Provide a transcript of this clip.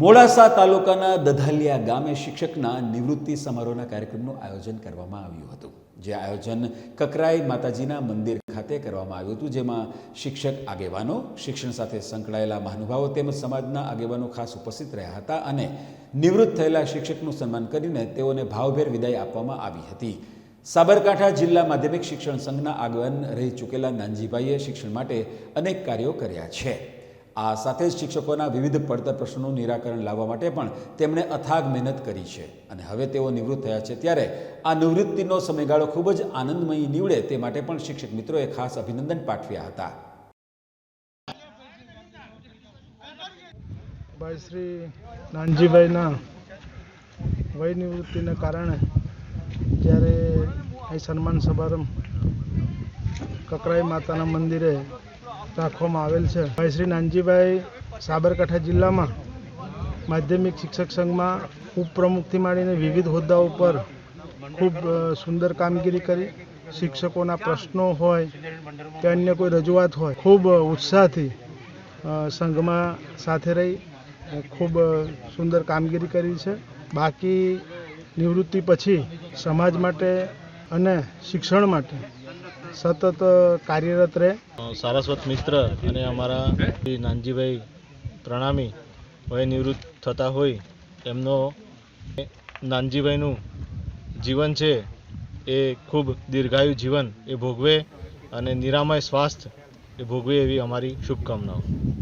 મોડાસા તાલુકાના દધાલિયા ગામે શિક્ષકના નિવૃત્તિ સમારોહના કાર્યક્રમનું આયોજન કરવામાં આવ્યું હતું, જે આયોજન કકરાઈ માતાજીના મંદિર ખાતે કરવામાં આવ્યું હતું, જેમાં શિક્ષક આગેવાનો, શિક્ષણ સાથે સંકળાયેલા મહાનુભાવો તેમજ સમાજના આગેવાનો ખાસ ઉપસ્થિત રહ્યા હતા અને નિવૃત્ત થયેલા શિક્ષકનું સન્માન કરીને તેઓને ભાવભેર વિદાય આપવામાં આવી હતી. સાબરકાંઠા જિલ્લા માધ્યમિક શિક્ષણ સંઘના આગેવાન રહી ચૂકેલા નાનજીભાઈએ શિક્ષણ માટે અનેક કાર્યો કર્યા છે. આ સાથે જ શિક્ષકોના વિવિધ પડતર પ્રશ્નોનું નિરાકરણ લાવવા માટે પણ તેમણે અથાગ મહેનત કરી છે. અને હવે તેઓ નિવૃત્ત થયા છે ત્યારે આ નિવૃત્તિનો સમયગાળો ખૂબ જ આનંદમય નીવડે તે માટે પણ શિક્ષક મિત્રોએ ખાસ અભિનંદન પાઠવ્યા હતા. ભાઈ શ્રી નાનજીભાઈના વય નિવૃત્તિને કારણે જ્યારે અહીં સન્માન સમારંભ કકરાઈ માતાના મંદિરે રાખવામાં આવેલ છે. ભાઈ શ્રી નાનજીભાઈ સાબરકાંઠા જિલ્લામાં માધ્યમિક શિક્ષક સંઘમાં ઉપપ્રમુખથી માંડીને વિવિધ હોદ્દાઓ પર ખૂબ સુંદર કામગીરી કરી. શિક્ષકોના પ્રશ્નો હોય કે અન્ય કોઈ રજૂઆત હોય, ખૂબ ઉત્સાહથી સંઘમાં સાથે રહી ખૂબ સુંદર કામગીરી કરી છે. બાકી નિવૃત્તિ પછી સમાજ માટે અને શિક્ષણ માટે સતત કાર્યરત રહે. સારસ્વત મિત્ર અને અમારા નાનજીભાઈ પ્રણામી વય નિવૃત્ત થતા હોય એમનો નાનજીભાઈનું જીવન છે એ ખૂબ દીર્ઘાયુ જીવન એ ભોગવે અને નિરામય સ્વાસ્થ્ય એ ભોગવે એવી અમારી શુભકામનાઓ.